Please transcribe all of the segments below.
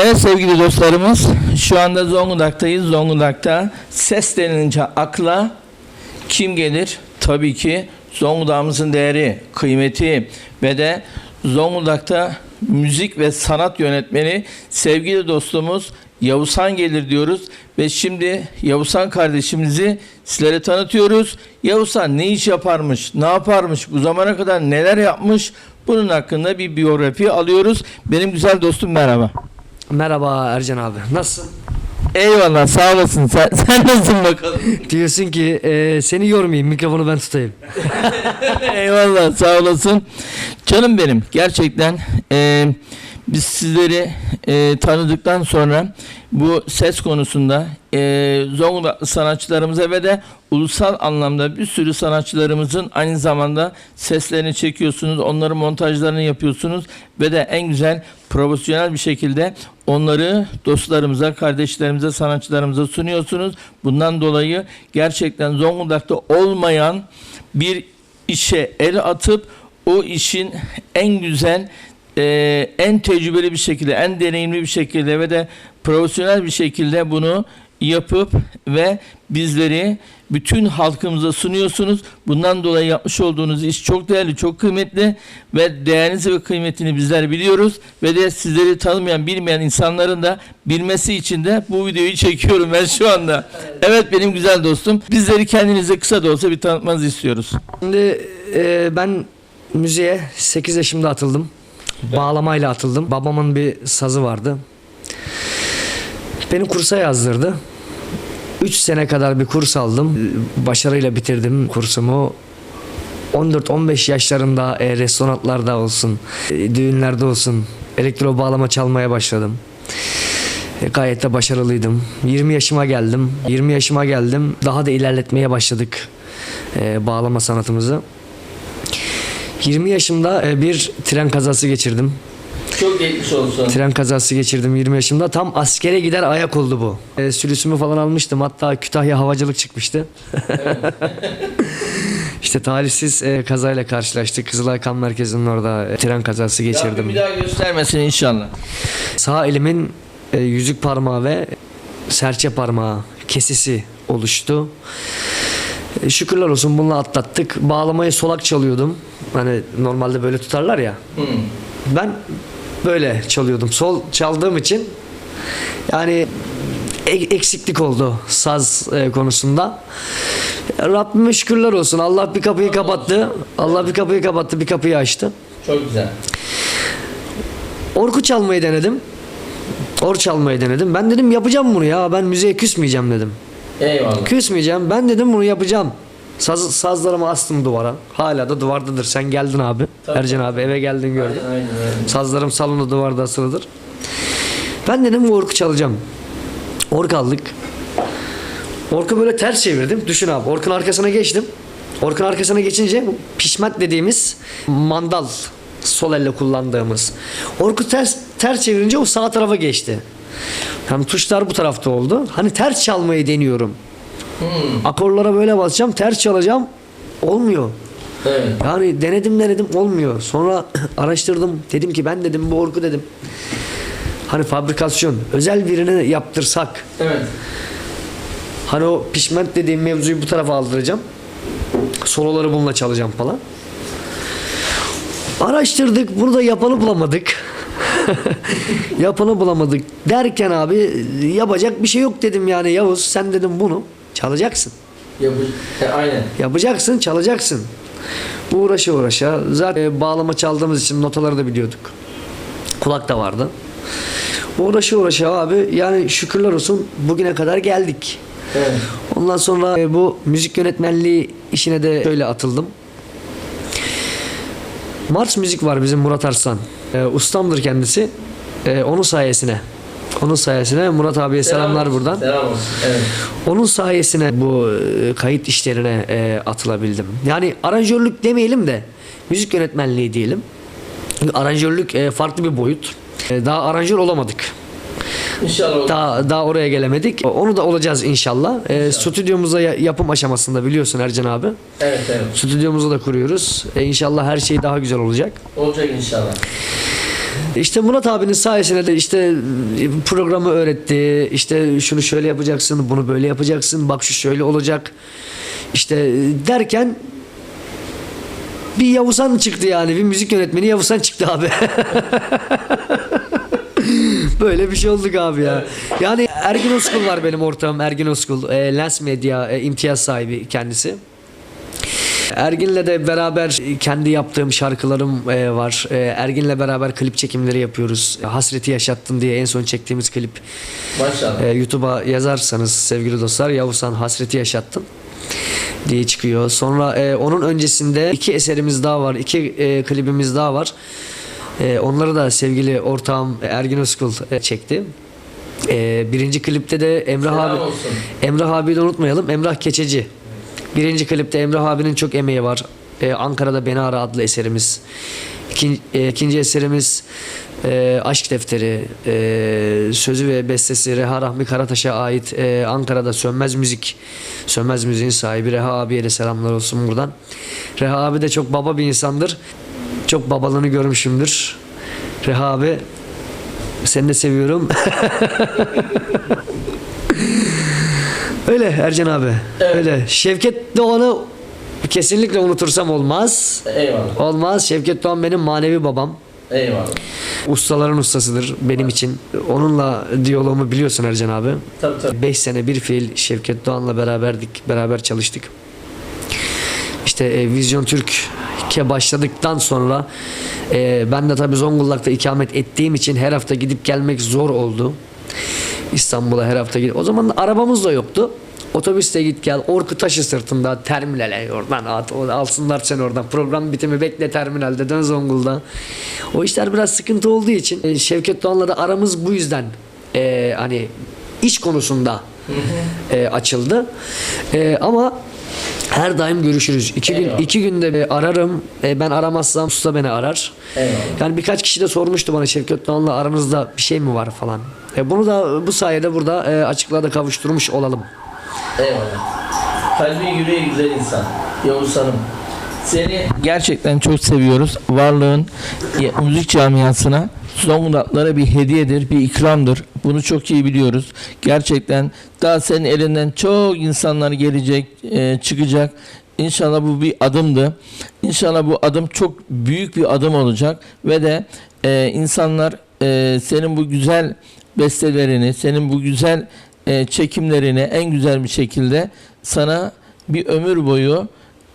Evet sevgili dostlarımız şu anda Zonguldak'tayız. Zonguldak'ta ses denilince akla kim gelir? Tabii ki Zonguldak'ımızın değeri, kıymeti ve de Zonguldak'ta müzik ve sanat yönetmeni sevgili dostumuz Yavuzhan gelir diyoruz ve şimdi Yavuzhan kardeşimizi sizlere tanıtıyoruz. Yavuzhan ne iş yaparmış, ne yaparmış, bu zamana kadar neler yapmış bunun hakkında bir biyografi alıyoruz. Benim güzel dostum merhaba. Merhaba Ercan abi. Nasılsın? Eyvallah sağ olasın. Sen, sen nasılsın bakalım? Diyorsun ki e, seni yormayayım mikrofonu ben tutayım. Eyvallah sağ olasın. Canım benim gerçekten e, biz sizleri e, tanıdıktan sonra bu ses konusunda e, Zonguldaklı sanatçılarımıza ve de ulusal anlamda bir sürü sanatçılarımızın aynı zamanda seslerini çekiyorsunuz, onların montajlarını yapıyorsunuz ve de en güzel profesyonel bir şekilde onları dostlarımıza, kardeşlerimize, sanatçılarımıza sunuyorsunuz. Bundan dolayı gerçekten Zonguldak'ta olmayan bir işe el atıp o işin en güzel, e, en tecrübeli bir şekilde, en deneyimli bir şekilde ve de profesyonel bir şekilde bunu yapıp ve bizleri bütün halkımıza sunuyorsunuz. Bundan dolayı yapmış olduğunuz iş çok değerli, çok kıymetli ve değerinizi ve kıymetini bizler biliyoruz ve de sizleri tanımayan, bilmeyen insanların da bilmesi için de bu videoyu çekiyorum ben şu anda. Evet benim güzel dostum. Bizleri kendinize kısa da olsa bir tanıtmanızı istiyoruz. Şimdi e, ben müziğe 8 yaşımda atıldım. Bağlamayla atıldım. Babamın bir sazı vardı. Beni kursa yazdırdı. 3 sene kadar bir kurs aldım. Başarıyla bitirdim kursumu. 14-15 yaşlarında e, restoranlarda olsun, e, düğünlerde olsun elektro bağlama çalmaya başladım. E, gayet de başarılıydım. 20 yaşıma geldim. 20 yaşıma geldim. Daha da ilerletmeye başladık e, bağlama sanatımızı. 20 yaşımda e, bir tren kazası geçirdim. Çok geçmiş olsun. Tren kazası geçirdim 20 yaşımda. Tam askere gider ayak oldu bu. E, sülüsümü falan almıştım. Hatta Kütahya havacılık çıkmıştı. işte talihsiz e, kazayla karşılaştık. Kızılay Kan Merkezi'nin orada e, tren kazası geçirdim. bir daha göstermesin inşallah. Sağ elimin e, yüzük parmağı ve serçe parmağı kesisi oluştu. E, şükürler olsun bununla atlattık. Bağlamayı solak çalıyordum. Hani normalde böyle tutarlar ya. Ben böyle çalıyordum. Sol çaldığım için yani eksiklik oldu saz e, konusunda. Rabbime şükürler olsun. Allah bir kapıyı kapattı. Allah bir kapıyı kapattı, bir kapıyı açtı. Çok güzel. Orku çalmayı denedim. Or çalmayı denedim. Ben dedim yapacağım bunu ya. Ben müziğe küsmeyeceğim dedim. Eyvallah. Küsmeyeceğim. Ben dedim bunu yapacağım. Saz, sazlarımı astım duvara. Hala da duvardadır. Sen geldin abi. Tabii. Ercan abi eve geldin gördün. Aynen, aynen, aynen. Sazlarım salonda duvarda asılıdır. Ben dedim bu orku çalacağım. Ork aldık. Orku böyle ters çevirdim. Düşün abi. Orkun arkasına geçtim. Orkun arkasına geçince bu pişment dediğimiz mandal sol elle kullandığımız. Orku ters ters çevirince o sağ tarafa geçti. Hem tuşlar bu tarafta oldu. Hani ters çalmayı deniyorum. Akorlara böyle basacağım, ters çalacağım. Olmuyor. Evet. Yani denedim denedim olmuyor. Sonra araştırdım. Dedim ki ben dedim bu orku dedim. Hani fabrikasyon özel birine yaptırsak. Evet. Hani o pişment dediğim mevzuyu bu tarafa aldıracağım. Soloları bununla çalacağım falan. Araştırdık. Bunu da yapanı bulamadık. yapanı bulamadık. Derken abi yapacak bir şey yok dedim yani Yavuz sen dedim bunu çalacaksın. Yapı... E, aynen. Yapacaksın, çalacaksın. Uğraşa uğraşa. Zaten bağlama çaldığımız için notaları da biliyorduk. Kulak da vardı. Uğraşa uğraşa abi yani şükürler olsun bugüne kadar geldik. Evet. Ondan sonra e, bu müzik yönetmenliği işine de şöyle atıldım. Mars Müzik var bizim Murat Arslan. E, ustamdır kendisi. E, onun sayesine. Onun sayesine Murat abiye selamlar olsun, buradan. Selam olsun. Evet. Onun sayesine bu e, kayıt işlerine e, atılabildim. Yani aranjörlük demeyelim de müzik yönetmenliği diyelim. Aranjörlük e, farklı bir boyut. E, daha aranjör olamadık. İnşallah. Daha daha oraya gelemedik. Onu da olacağız inşallah. E, stüdyomuza ya- yapım aşamasında biliyorsun Ercan abi. Evet evet. Stüdyomuzu da kuruyoruz. E, inşallah her şey daha güzel olacak. Olacak inşallah. İşte Murat abinin sayesinde de işte programı öğretti. İşte şunu şöyle yapacaksın, bunu böyle yapacaksın. Bak şu şöyle olacak. İşte derken bir Yavuzhan çıktı yani. Bir müzik yönetmeni Yavuzhan çıktı abi. Böyle bir şey olduk abi ya. Yani Ergin Oskul var benim ortağım Ergin Oskul. E, Lens Medya e, imtiyaz sahibi kendisi. Ergin'le de beraber kendi yaptığım şarkılarım e, var. E, Ergin'le beraber klip çekimleri yapıyoruz. Hasreti yaşattın diye en son çektiğimiz klip Maşallah. e, YouTube'a yazarsanız sevgili dostlar Yavuzhan Hasreti Yaşattın diye çıkıyor. Sonra e, onun öncesinde iki eserimiz daha var. iki e, klibimiz daha var. E, onları da sevgili ortağım Ergin Özkul e, çekti. E, birinci klipte de Emrah Selam abi olsun. Emrah abiyi de unutmayalım. Emrah Keçeci. Birinci klipte Emrah abinin çok emeği var. E, Ankara'da Beni Ara adlı eserimiz. İkinci, e, ikinci eserimiz e, Aşk Defteri. E, sözü ve bestesi Reha Rahmi Karataş'a ait e, Ankara'da Sönmez Müzik. Sönmez Müziğin sahibi Reha abiye de selamlar olsun buradan. Reha abi de çok baba bir insandır. Çok babalığını görmüşümdür. Reha abi seni de seviyorum. Öyle Ercan abi. Evet. Öyle. Şevket Doğan'ı kesinlikle unutursam olmaz. Eyvallah. Olmaz. Şevket Doğan benim manevi babam. Eyvallah. Ustaların ustasıdır benim için. Onunla diyaloğumu biliyorsun Ercan abi. Tabii tabii. 5 sene bir fiil Şevket Doğan'la beraberdik. Beraber çalıştık. İşte e, Vizyon Türk'e başladıktan sonra e, ben de tabii Zonguldak'ta ikamet ettiğim için her hafta gidip gelmek zor oldu. İstanbul'a her hafta gidip. O zaman arabamız da yoktu. Otobüste git gel. Orku taşı sırtında terminale oradan at, alsınlar seni oradan. Program bitimi bekle terminalde dön Zonguldak'a. O işler biraz sıkıntı olduğu için e, Şevket Doğan'la da aramız bu yüzden e, hani iş konusunda e, açıldı. E, ama her daim görüşürüz. İki gün Eyvallah. iki günde bir ararım. E, ben aramazsam usta beni arar. Eyvallah. Yani birkaç kişi de sormuştu bana Şevket Doğan'la aranızda bir şey mi var falan. E, bunu da bu sayede burada e, açıklığa da kavuşturmuş olalım. Eyvallah. Kalbi yüreği güzel insan. Yavuz Hanım. Seni gerçekten çok seviyoruz. Varlığın müzik camiasına Zonguldaklara bir hediyedir, bir ikramdır. Bunu çok iyi biliyoruz. Gerçekten daha senin elinden çok insanlar gelecek, e, çıkacak. İnşallah bu bir adımdı. İnşallah bu adım çok büyük bir adım olacak ve de e, insanlar e, senin bu güzel bestelerini, senin bu güzel çekimlerini en güzel bir şekilde sana bir ömür boyu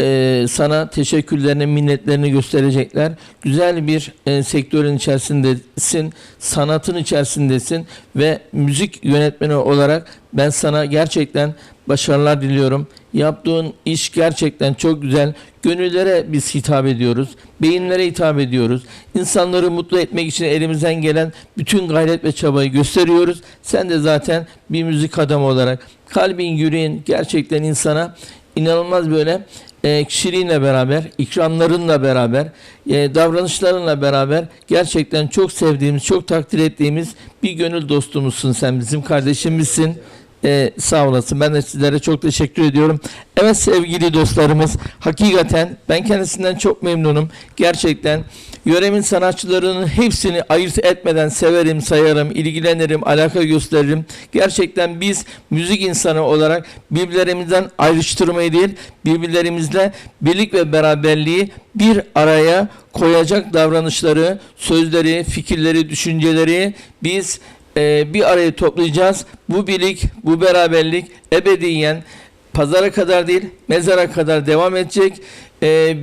e, sana teşekkürlerini, minnetlerini gösterecekler. Güzel bir e, sektörün içerisindesin, sanatın içerisindesin ve müzik yönetmeni olarak ben sana gerçekten başarılar diliyorum. Yaptığın iş gerçekten çok güzel. Gönüllere biz hitap ediyoruz. Beyinlere hitap ediyoruz. İnsanları mutlu etmek için elimizden gelen bütün gayret ve çabayı gösteriyoruz. Sen de zaten bir müzik adamı olarak kalbin, yüreğin gerçekten insana inanılmaz böyle e, kişiliğinle beraber, ikramlarınla beraber, e, davranışlarınla beraber gerçekten çok sevdiğimiz, çok takdir ettiğimiz bir gönül dostumuzsun sen. Bizim kardeşimizsin. E, sağ olasın. Ben de sizlere çok teşekkür ediyorum. Evet sevgili dostlarımız, hakikaten ben kendisinden çok memnunum. Gerçekten yöremin sanatçılarının hepsini ayırt etmeden severim, sayarım, ilgilenirim, alaka gösteririm. Gerçekten biz müzik insanı olarak birbirlerimizden ayrıştırmayı değil, birbirlerimizle birlik ve beraberliği bir araya koyacak davranışları, sözleri, fikirleri, düşünceleri biz e, bir araya toplayacağız. Bu birlik, bu beraberlik ebediyen pazara kadar değil, mezara kadar devam edecek. E,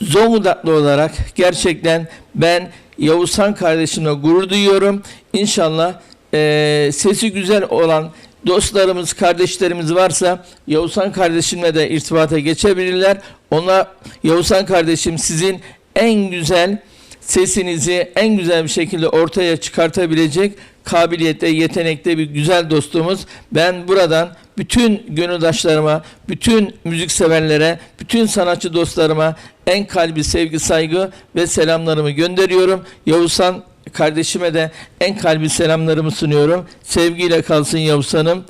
Zonguldaklı olarak gerçekten ben Yavuzhan kardeşimle gurur duyuyorum. İnşallah e, sesi güzel olan dostlarımız, kardeşlerimiz varsa Yavuzhan kardeşimle de irtibata geçebilirler. Ona Yavuzhan kardeşim sizin en güzel sesinizi en güzel bir şekilde ortaya çıkartabilecek kabiliyette, yetenekte bir güzel dostumuz. Ben buradan bütün gönüldaşlarıma, bütün müzik severlere, bütün sanatçı dostlarıma en kalbi sevgi, saygı ve selamlarımı gönderiyorum. Yavuzhan kardeşime de en kalbi selamlarımı sunuyorum. Sevgiyle kalsın Yavuzhan'ım.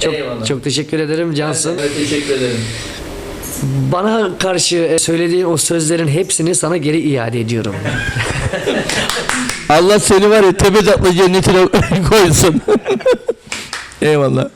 Çok, Eyvallah. çok teşekkür ederim Cansın. teşekkür ederim. Bana karşı e, söylediğin o sözlerin hepsini sana geri iade ediyorum. Allah seni var ya tepe tatlı cennetine koysun. Eyvallah.